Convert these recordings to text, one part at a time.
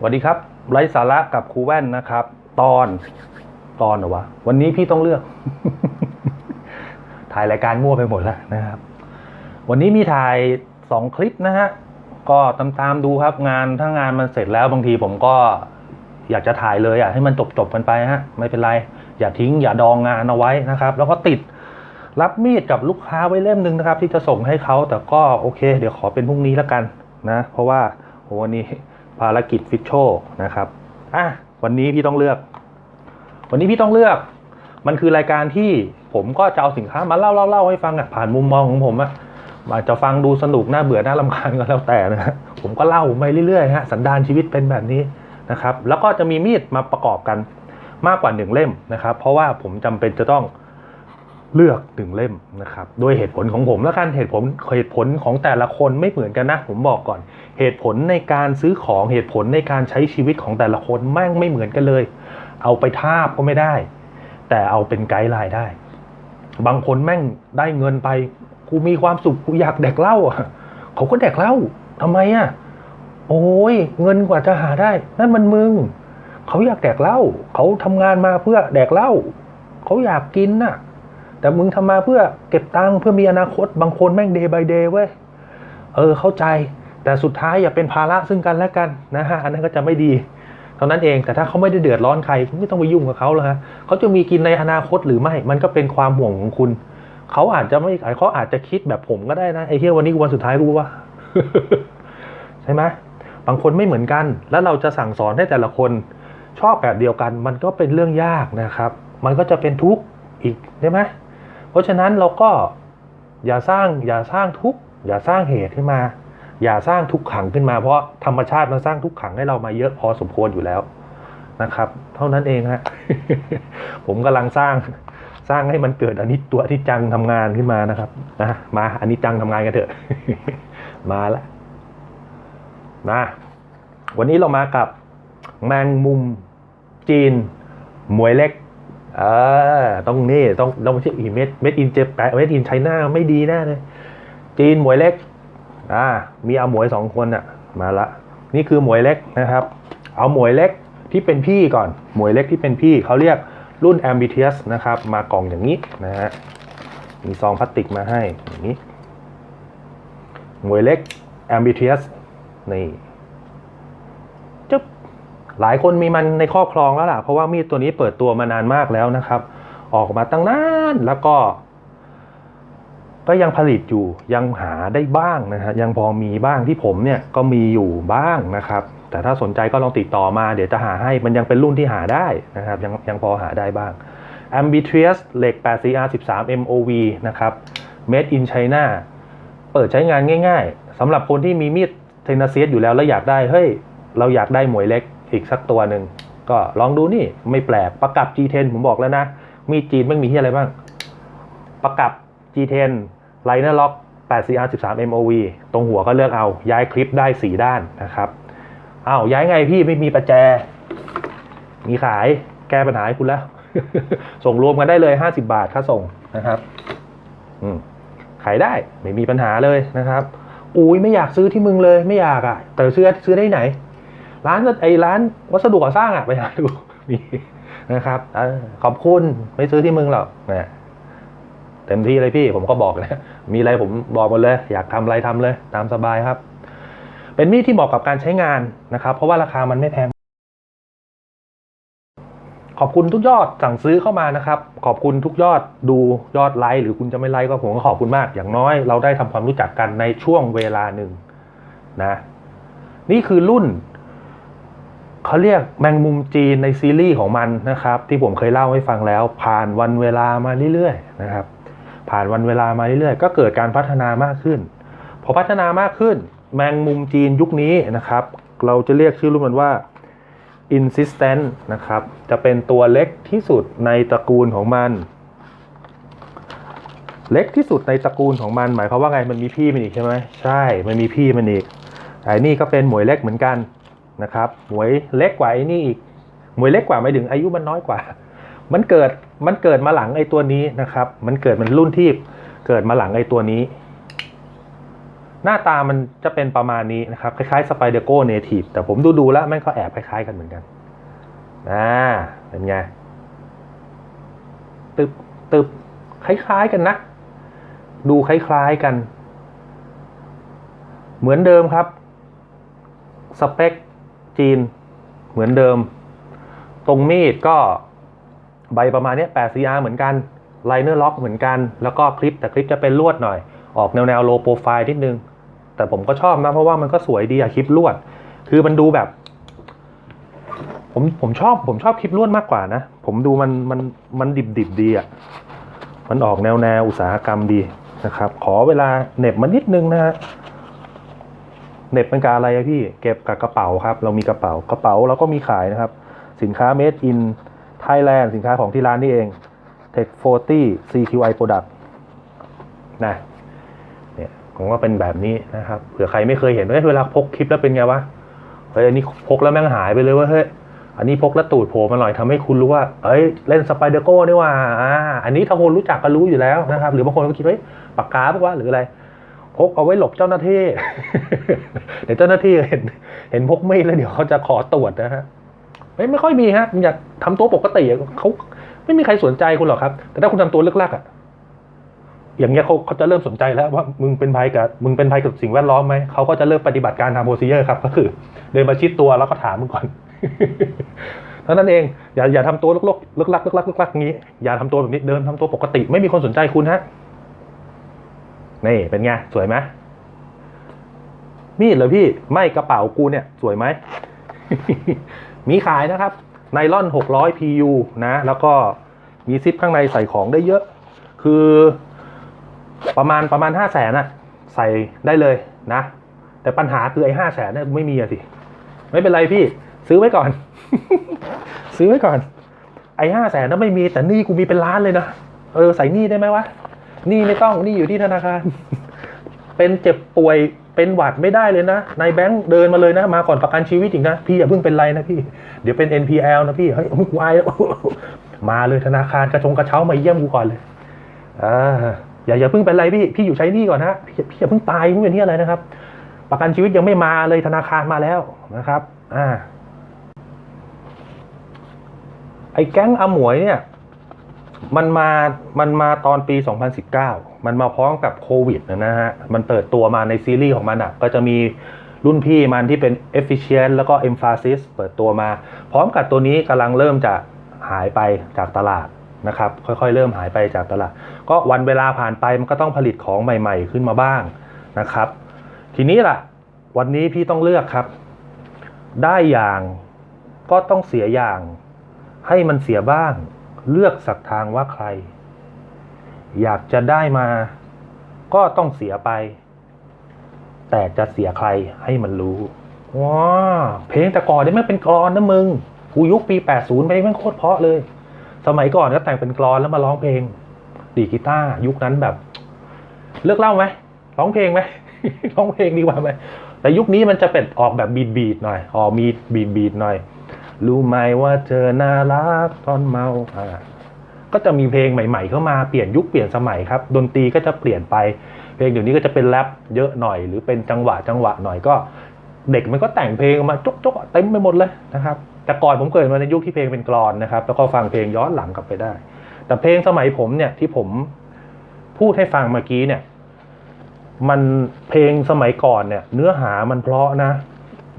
สวัสดีครับไร้สาระกับครูแว่นนะครับ ตอนตอนเหรอวะวันนี้พี่ต้องเลือก ถ่ายรายการมั่วไปหมดแล้วนะครับ วันนี้มีถ่ายสองคลิปนะฮะก็ตามตามดูครับงานถ้างานมันเสร็จแล้วบางทีผมก็อยากจะถ่ายเลยอะให้มันจบจบๆกันไปฮะไม่เป็นไร อย่าทิ้งอย่าดองงานเอาไว้นะครับ แล้วก็ติดรับมีดกับลูกค้าไว้เล่มหนึ่งนะครับ ที่จะส่งให้เขาแต่ก็โอเค เดี๋ยวขอเป็นพรุ่งนี้แล้วกันนะ เพราะว่าโหวันนี้ ภารกิจฟิชโชนะครับอะวันนี้พี่ต้องเลือก วันนี้พี่ต้องเลือก มันคือรายการที่ผมก็จะเอาสินค้ามาเล่าเล่าเล่าให้ฟังอะผ่านมุมมองของผมอะอาจจะฟังดูสนุกน่าเบื่อน่ารำคาญก็แล้วแต่นะ ผมก็เล่าไปเรื่อยๆฮะสันดานชีวิตเป็นแบบนี้นะครับ แล้วก็จะมีมีดมาประกอบกันมากกว่าหนึ่งเล่มนะครับ เพราะว่าผมจำเป็นจะต้อง เลือกหนึ่งเล่มนะครับด้วยเหตุผลของผมแล้วกันเหตุผลเหตุผลของแต่ละคนไม่เหมือนกันนะ ผมบอกก่อน เหตุผลในการซื้อของเหตุผลในการใช้ชีวิตของแต่ละคนแม่งไม่เหมือนกันเลย เอาไปทาบก็ไม่ได้ แต่เอาเป็นไกด์ไลน์ได้ บางคนแม่งได้เงินไปกูมีความสุขกูอยากแดกเหล้าเขาก็แดกเหล้าทำไมอะโอ้ยเงินกว่าจะหาได้นั่นมันมึงเขาอยากแดกเหล้าเขาทำงานมาเพื่อแดกเหล้าเขาอยากกินน่ะ แต่มึงทำมาเพื่อเก็บตังค์เพื่อมีอนาคตบางคนแม่ง day by day เว้ยเออเข้าใจ แต่สุดท้ายอย่าเป็นภาระซึ่งกันและกันนะฮะอันนั้นก็จะไม่ดีเท่านั้นเองแต่ถ้าเขาไม่ได้เดือดร้อนใครคุณไม่ต้องไปยุ่งกับเขาแล้วฮะเขาจะมีกินในอนาคตหรือไม่ มันก็เป็นความห่วงของคุณ เขาอาจจะไม่เขาอาจจะคิดแบบผมก็ได้นะไอ้เฮียวันนี้กูวันสุดท้ายกูว่าใช่ไหมบางคนไม่เหมือนกัน แล้วเราจะสั่งสอนให้แต่ละคนชอบแบบเดียวกัน มันก็เป็นเรื่องยากนะครับ มันก็จะเป็นทุกข์อีกใช่ไหม เพราะฉะนั้นเราก็อย่าสร้างอย่าสร้างทุกอย่าสร้างเหตุขึ้นมา อย่าสร้างทุกขังขึ้นมา เพราะธรรมชาติมันสร้างทุกขังให้เรามาเยอะพอสมควรอยู่แล้วนะครับ เท่านั้นเองฮะผมกำลังสร้างสร้างให้มันเกิดอันิจตัวอนิจจังทำงานขึ้นมานะครับนะมาอันิจจังทำงานกันเถอะ มาล้วนะวันนี้เรามากับแมงมุมจีนหมวยเล็ก เออต้องนี่ต้องต้องไม่ใช่อีเม็ดเม็ดอินเจแปเม็ดอินไชน่าไม่ดีแน่เลยจีนหมวยเล็กอ่ามีเอาหมวยสองคนอะมาละ นี่คือหมวยเล็กนะครับ เอาหมวยเล็กที่เป็นพี่ก่อนหมวยเล็กที่เป็นพี่เขาเรียกรุ่น Ambitious นะครับ มากล่องอย่างนี้นะฮะมีซองพลาสติกมาให้อย่างนี้หมวยเล็ก Ambitious นี่ หลายคนมีมันในครอบครองแล้วล่ะ เพราะว่ามีดตัวนี้เปิดตัวมานานมากแล้วนะครับ ออกมาตั้งนานแล้วก็ ก็ยังผลิตอยู่ยังหาได้บ้างนะฮะยังพอมีบ้างที่ผมเนี่ยก็มีอยู่บ้างนะครับ แต่ถ้าสนใจก็ลองติดต่อมาเดี๋ยวจะหาให้มันยังเป็นรุ่นที่หาได้นะครับ ยังยังพอหาได้บ้าง Ambitrius เหล็ก 8CR 13 MOV นะครับ Made in China เปิดใช้งานง่าย ๆสำหรับคนที่มีมีดเทนเซียสอยู่แล้วแล้วอยากได้เฮ้ยเราอยากได้หมวยเล็ก อีกสักตัวหนึ่งก็ลองดูนี่ไม่แปลกประกับ G10 ผมบอกแล้วนะ มีจีนไม่มีที่อะไรบ้าง ประกับ G10 Liner Lock 8CR 13 MOV ตรงหัวก็เลือกเอาย้ายคลิปได้ 4 ด้านนะครับอ้าวย้ายไงพี่ไม่มีประแจ มีขายแก้ปัญหาให้คุณแล้ว ส่งรวมกันได้เลย 50 บาทค่าส่งนะครับอืมขายได้ไม่มีปัญหาเลยนะครับอุ้ยไม่อยากซื้อที่มึงเลยไม่อยากอะ่ะ แต่ซื้อซื้อได้ไหน ร้านไอ้ร้านวัสดุก่อสร้างอะไปหาดูมีนะครับอขอบคุณไม่ซื้อที่มึงหรอกนะเต็มที่เลยพี่ผมก็บอกนะมีอะไรผมบอกหมดเลย อยากทำอะไรทำเลย ตามสบายครับ เป็นมีดที่เหมาะกับการใช้งานนะครับ เพราะว่าราคามันไม่แพงขอบคุณทุกยอดสั่งซื้อเข้ามานะครับ ขอบคุณทุกยอดดูยอดไลค์หรือคุณจะไม่ไลค์ก็ผมก็ขอบคุณมาก อย่างน้อยเราได้ทำความรู้จักกันในช่วงเวลาหนึ่งนะ นี่คือรุ่น เขาเรียกแมงมุมจีนในซีรีส์ของมันนะครับ ที่ผมเคยเล่าให้ฟังแล้ว ผ่านวันเวลามาเรื่อยๆนะครับ ผ่านวันเวลามาเรื่อยๆ ก็เกิดการพัฒนามากขึ้น พอพัฒนามากขึ้น แมงมุมจีนยุคนี้นะครับ เราจะเรียกชื่อรุ่นมันว่า insistent นะครับ จะเป็นตัวเล็กที่สุดในตระกูลของมัน เล็กที่สุดในตระกูลของมัน หมายความว่าไงมันมีพี่มันอีกใช่ไหมใช่ มันมีพี่มันอีกไอ้นี่ก็เป็นหมวยเล็กเหมือนกัน นะครับหมวยเล็กกว่าไอ้นี่อีกหมวยเล็กกว่าไม่ถึงอายุมันน้อยกว่า มันเกิดมันเกิดมาหลังไอ้ตัวนี้นะครับ มันเกิดมันรุ่นที่เกิดมาหลังไอ้ตัวนี้ หน้าตามันจะเป็นประมาณนี้นะครับ คล้ายๆ Spider Go Native แต่ผมดูดูๆแล้วม่งก็แอบคล้ายๆกันเหมือนกันอ่าเป็นไงตึบตึบคล้ายๆกันนะ ดูคล้ายๆกัน เหมือนเดิมครับ สเปค จีนเหมือนเดิม ตรงมีดก็ใบประมาณนี้8 CR เหมือนกันไลเนอร์ล็อกเหมือนกัน แล้วก็คลิปแต่คลิปจะเป็นลวดหน่อย ออกแนวแนวโลโปรไฟล์นิดนึง แต่ผมก็ชอบนะเพราะว่ามันก็สวยดีอะคลิปลวด คือมันดูแบบ ผมผมชอบผมชอบคลิปลวดมากกว่านะ ผมดูมันมันมันดิบดิบดีอะมันออกแนวแนวอุตสาหกรรมดีนะครับ ขอเวลาเหน็บมันนิดนึงนะฮะ เน็บเป็นการอะไรอะพี่เก็บกับกระเป๋าครับ เรามีกระเป๋ากระเป๋าเราก็มีขายนะครับ สินค้า made in Thailand สินค้าของที่ร้านนี่เอง Tech 40 CQI Product นะเนี่ยผมว่าเป็นแบบนี้นะครับเผื่อใครไม่เคยเห็นเฮ้ยเวลาพกคลิปแล้วเป็นไงวะเฮ้ยอันนี้พกแล้วแม่งหายไปเลยว่าเฮ้ยอันนี้พกแล้วตูดโผล่มาหน่อยทำให้คุณรู้ว่า เอ้ย เล่นสไปเดอร์โก้นี่ว่าอ่า อันนี้ถ้าคนรู้จักก็รู้อยู่แล้วนะครับ หรือบางคนก็คิดว่าปากกาปะวะหรืออะไร พกเอาไว้หลบเจ้าหน้าที่เดี๋ยวเจ้าหน้าที่เห็น เห็นพกมีดแล้วเดี๋ยวเขาจะขอตรวจนะฮะไม่ไม่ค่อยมีฮะอยากทำตัวปกติเขาไม่มีใครสนใจคุณหรอกครับ แต่ถ้าคุณทำตัวเลึกลักอะอย่างเงี้ยเขาเขาจะเริ่มสนใจแล้วว่ามึงเป็นภัยกับมึงเป็นภัยกับสิ่งแวดล้อมไหมเขาก็จะเริ่มปฏิบัติการทางโปรซีเจอร์ครับ ก็คือ เดินมาชิดตัวแล้วก็ถามมึงก่อนเท่านั้นเอง อย่าอย่าทำตัวลกลกลึกลักลึกลักลึกลักงี้อย่าทำตัวแบบนี้เดินทำตัวปกติ ไม่มีคนสนใจคุณฮะ นี่เป็นไง สวยไหมมีดเหรอพี่ไม่กระเป๋ากูเนี่ย สวยไหม มีขายนะครับ ไนล่อน 600 PU นะ แล้วก็มีซิปข้างในใส่ของได้เยอะ คือประมาณประมาณ 5 0 0แสนอะใส่ได้เลยนะ แต่ปัญหาคือไอ้ห้าแสนเนี่ยไม่มีอะสิ ไม่เป็นไรพี่ ซื้อไว้ก่อน ซื้อไว้ก่อน ไอ้ห้าแสนนั้นไม่มีแต่นี่กูมีเป็นล้านเลยนะ เออ ใส่นี้ได้ไหมวะ นี้ไม่ต้องนี้อยู่ที่ธนาคาร เป็นเจ็บป่วยเป็นหวัดไม่ได้เลยนะนายแบงค์เดินมาเลยนะ มาก่อนประกันชีวิตอีกนะ พี่อย่าเพิ่งเป็นไรนะพี่ เดี๋ยวเป็น NPL นะพี่เฮ้ยโอ้ยกูอายมาเลยธนาคารกระชงกระเช้ามาเยี่ยมกูก่อนเลยอ่าอย่าอย่าเพิ่งเป็นไรพี่พี่อยู่ใช้นี้ก่อนนะพี่พี่อย่าเพิ่งตายพี่เป็นที่อะไรนะครับ ประกันชีวิตยังไม่มาเลยธนาคารมาแล้วนะครับ อ่า ไอ้แก๊งอาหมวยเนี่ย มันมามันมาตอนปี 2019 มันมาพร้อมกับโควิดนะฮะ มันเปิดตัวมาในซีรีส์ของมันอะ ก็จะมีรุ่นพี่มันที่เป็น efficient แล้วก็ emphasis เปิดตัวมา พร้อมกับตัวนี้กำลังเริ่มจะหายไปจากตลาดนะครับ ค่อยๆ เริ่มหายไปจากตลาด ก็วันเวลาผ่านไปมันก็ต้องผลิตของใหม่ๆ ขึ้นมาบ้างนะครับ ทีนี้ล่ะ วันนี้พี่ต้องเลือกครับ ได้อย่างก็ต้องเสียอย่าง ให้มันเสียบ้าง เลือกสักทางว่าใคร อยากจะได้มาก็ต้องเสียไป แต่จะเสียใครให้มันรู้ว้าเพลงแต่ก่อนนี่ไม่เป็นกรอนนะมึงกูยุคปี 80 ไปแม่งโคตรเพาะเลย สมัยก่อนก็แต่งเป็นกรอนแล้วมาร้องเพลง ดีกีตาร์ยุคนั้นแบบ เลือกเล่าไหมร้องเพลงไหมร้องเพลงดีกว่าไหมแต่ยุคนี้มันจะเป็นออกแบบบีดบีดหน่อยออกมีดบีดบีดหน่อย รู้ไหมว่าเธอน่ารักตอนเมาอ่าก็จะมีเพลงใหม่ๆเข้ามาเปลี่ยนยุคเปลี่ยนสมัยครับ ดนตรีก็จะเปลี่ยนไป เพลงเดี๋ยวนี้ก็จะเป็นแรปเยอะหน่อย หรือเป็นจังหวะจังหวะหน่อยก็ เด็กมันก็แต่งเพลงออกมาจกๆเต็มไปหมดเลยนะครับ แต่ก่อนผมเกิดมาในยุคที่เพลงเป็นกลอนนะครับ แล้วก็ฟังเพลงย้อนหลังกลับไปได้ แต่เพลงสมัยผมเนี่ยที่ผมพูดให้ฟังเมื่อกี้เนี่ย มันเพลงสมัยก่อนเนี่ย เนื้อหามันเพราะนะ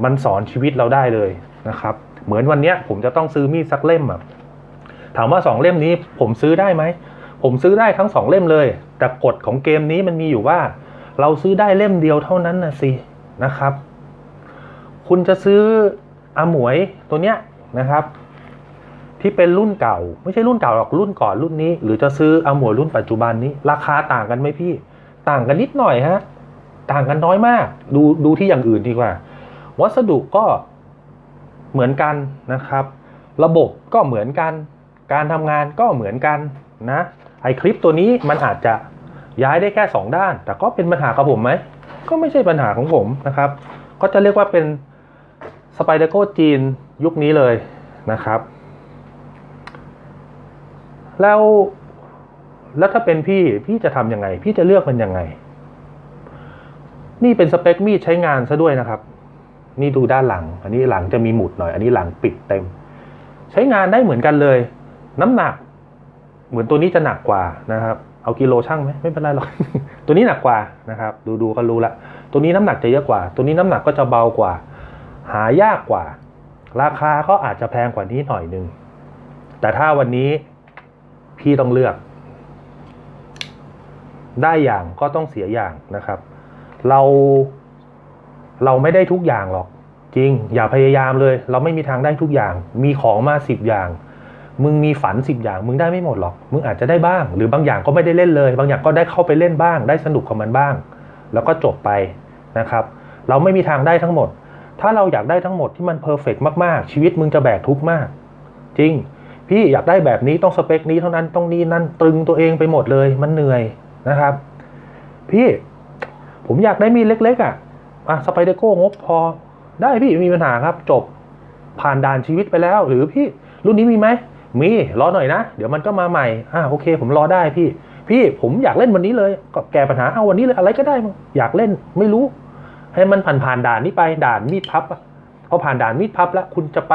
มันสอนชีวิตเราได้เลยนะครับ เหมือนวันเนี้ยผมจะต้องซื้อมีดสักเล่มอะถามว่าสองเล่มนี้ผมซื้อได้ไหม ผมซื้อได้ทั้งสองเล่มเลย แต่กฎของเกมนี้มันมีอยู่ว่า เราซื้อได้เล่มเดียวเท่านั้นนะสินะครับ คุณจะซื้ออาหมวยตัวเนี้ยนะครับ ที่เป็นรุ่นเก่า ไม่ใช่รุ่นเก่าหรอกรุ่นก่อนรุ่นนี้ หรือจะซื้ออาหมวยรุ่นปัจจุบันนี้ ราคาต่างกันไหมพี่ ต่างกันนิดหน่อยฮะ ต่างกันน้อยมาก ดูดูที่อย่างอื่นดีกว่า วัสดุก็ เหมือนกันนะครับ ระบบก็เหมือนกัน การทำงานก็เหมือนกันนะไอคลิปตัวนี้มันอาจจะย้ายได้แค่ 2 ด้าน แต่ก็เป็นปัญหากับผมไหม ก็ไม่ใช่ปัญหาของผมนะครับ ก็จะเรียกว่าเป็นสไปเดอร์โกจีนยุคนี้เลยนะครับ แล้วแล้วถ้าเป็นพี่พี่จะทำยังไง พี่จะเลือกมันยังไง นี่เป็นสเปคมีดใช้งานซะด้วยนะครับ นี่ดูด้านหลัง อันนี้หลังจะมีหมุดหน่อย อันนี้หลังปิดเต็ม ใช้งานได้เหมือนกันเลย น้ำหนัก เหมือนตัวนี้จะหนักกว่านะครับ เอากิโลช่างไหมไม่เป็นไรหรอก ตัวนี้หนักกว่านะครับ ดูดูก็รู้ละ ตัวนี้น้ำหนักจะเยอะกว่า ตัวนี้น้ำหนักก็จะเบากว่า หายากกว่า ราคาก็อาจจะแพงกว่านี้หน่อยนึง แต่ถ้าวันนี้พี่ต้องเลือก ได้อย่างก็ต้องเสียอย่างนะครับ เรา เราไม่ได้ทุกอย่างหรอก จริง อย่าพยายามเลย เราไม่มีทางได้ทุกอย่าง มีของมาสิบอย่าง มึงมีฝันสิบอย่าง มึงได้ไม่หมดหรอก มึงอาจจะได้บ้าง หรือบางอย่างก็ไม่ได้เล่นเลย บางอย่างก็ได้เข้าไปเล่นบ้าง ได้สนุกกับมันบ้าง แล้วก็จบไปนะครับ เราไม่มีทางได้ทั้งหมด ถ้าเราอยากได้ทั้งหมดที่มันเพอร์เฟกมากๆ ชีวิตมึงจะแบกทุกข์มาก จริง พี่อยากได้แบบนี้ต้องสเปคนี้เท่านั้นต้องนี้นั่นตรึงตัวเองไปหมดเลย มันเหนื่อยนะครับ พี่ผมอยากได้มีเล็ก ๆอะ อะสไปเดโก้งบพอ ได้พี่มีปัญหาครับจบผ่านด่านชีวิตไปแล้ว หรือพี่รุ่นนี้มีไหมมีรอหน่อยนะ เดี๋ยวมันก็มาใหม่อ่าโอเค ผมรอได้พี่ พี่ผมอยากเล่นวันนี้เลย ก็แก้ปัญหาเอาวันนี้เลยอะไรก็ได้มึงอยากเล่นไม่รู้ ให้มันผ่านผ่านด่านนี้ไปด่านมีดพับอะพอผ่านด่านมีดพับแล้วคุณจะไป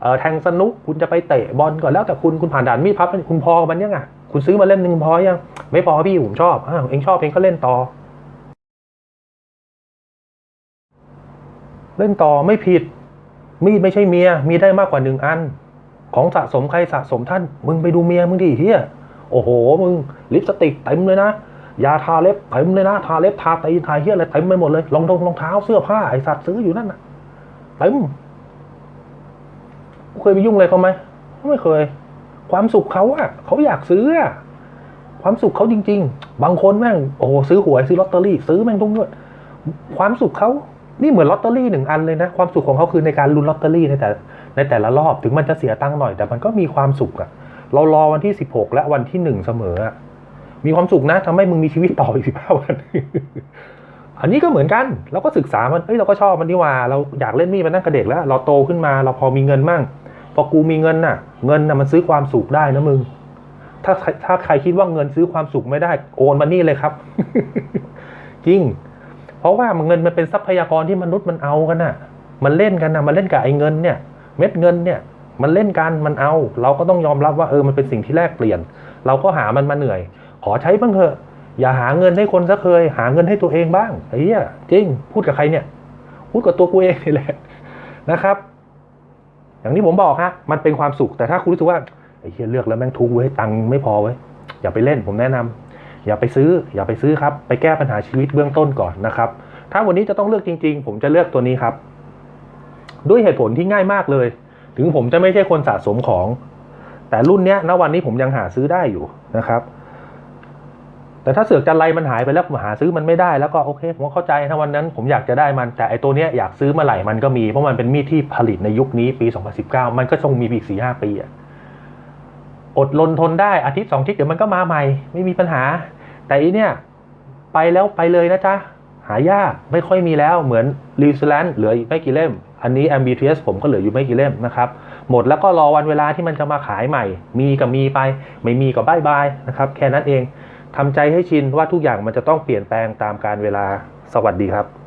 เอ่อแทงสนุก คุณจะไปเตะบอลก่อนแล้วแต่คุณคุณผ่านด่านมีดพับคุณพอมันยังอะคุณซื้อมาเล่มหนึ่งพอยังไม่พอพี่ผมชอบอ้าวเองชอบเองก็เล่นต่อ เล่นต่อไม่ผิด มีดไม่ใช่เมีย มีได้มากกว่าหนึ่งอัน ของสะสมใครสะสมท่าน มึงไปดูเมียมึงดิเฮียโอ้โห มึงลิปสติกเต็มเลยนะยาทาเล็บเต็มเลยนะทาเล็บทาตีนทาเฮียอะไรเต็มไปหมดเลยรองทงรองเท้าเสื้อผ้าไอสัตว์ซื้ออยู่นั่นนะเต็มเคยไปยุ่งอะไรเขาไหมไม่เคย ความสุขเขาอะเขาอยากซื้ออะความสุขเขาจริง ๆ บางคนแม่งโอ้โหซื้อหวยซื้อลอตเตอรี่ซื้อแม่งทุกงวดความสุขเขา นี่เหมือนลอตเตอรี่หนึ่งอันเลยนะ ความสุขของเขาคือในการลุ้นลอตเตอรี่ในแต่ในแต่ละรอบถึงมันจะเสียตังค์หน่อยแต่มันก็มีความสุขอะเรารอวันที่สิบหกและวันที่หนึ่งเสมอมีความสุขนะทำให้มึงมีชีวิตต่ออีกสิบห้าวัน อันนี้ก็เหมือนกันเราก็ศึกษามันเอ้ยเราก็ชอบมันนี่ว่า เราอยากเล่นมีดมันตั้งแต่เด็กแล้ว เราโตขึ้นมาเราพอมีเงินมั่ง พอกูมีเงินน่ะ เงินน่ะมันซื้อความสุขได้นะมึงถ้าถ้าใครคิดว่าเงินซื้อความสุขไม่ได้โอนมานี่เลยครับ จริง เพราะว่าเงินมันเป็นทรัพยากรที่มนุษย์มันเอากันน่ะ มันเล่นกันน่ะ มันเล่นกับไอ้เงินเนี่ย เม็ดเงินเนี่ย มันเล่นกัน มันเอา เราก็ต้องยอมรับว่าเออ มันเป็นสิ่งที่แลกเปลี่ยน เราก็หามันมาเหนื่อย ขอใช้บ้างเถอะ อย่าหาเงินให้คนซะเคย หาเงินให้ตัวเองบ้างไอ้เหี้ยจริง พูดกับใครเนี่ย พูดกับตัวกูเองนี่แหละนะครับ อย่างที่ผมบอกฮะ มันเป็นความสุข แต่ถ้าคุณรู้สึกว่าไอ้เหี้ยเลือกแล้วแม่งทุกเว้ย ตังค์ไม่พอเว้ย อย่าไปเล่น ผมแนะนำ อย่าไปซื้ออย่าไปซื้อครับ ไปแก้ปัญหาชีวิตเบื้องต้นก่อนนะครับ ถ้าวันนี้จะต้องเลือกจริง ๆ ผมจะเลือกตัวนี้ครับ ด้วยเหตุผลที่ง่ายมากเลย ถึงผมจะไม่ใช่คนสะสมของ แต่รุ่นเนี้ยณวันนี้ผมยังหาซื้อได้อยู่นะครับ แต่ถ้าเสือกจันไรมันหายไปแล้วผมหาซื้อมันไม่ได้แล้วก็โอเคผมเข้าใจถ้าวันนั้น ผมอยากจะได้มันแต่ไอตัวเนี้ยอยากซื้อเมื่อไหร่มันก็มีเพราะมันเป็นมีดที่ผลิตในยุคนี้ปี 2019 มันก็คงมีอีกสี่ห้าปีอะ อดลนทนได้อาทิตย์สองอาทิตย์เดี๋ยวมันก็มาใหม่ ไม่มีปัญหา แต่อีเนี่ย ไปแล้วไปเลยนะจ๊ะ หายากไม่ค่อยมีแล้วเหมือนรีสแลนเหลืออีกไม่กี่เล่ม อันนี้ MBTS ผมก็เหลืออยู่ไม่กี่เล่มนะครับ หมดแล้วก็รอวันเวลาที่มันจะมาขายใหม่ มีก็มีไป ไม่มีก็บายบายนะครับ แค่นั้นเองทำใจให้ชินว่าทุกอย่างมันจะต้องเปลี่ยนแปลงตามการเวลาสวัสดีครับ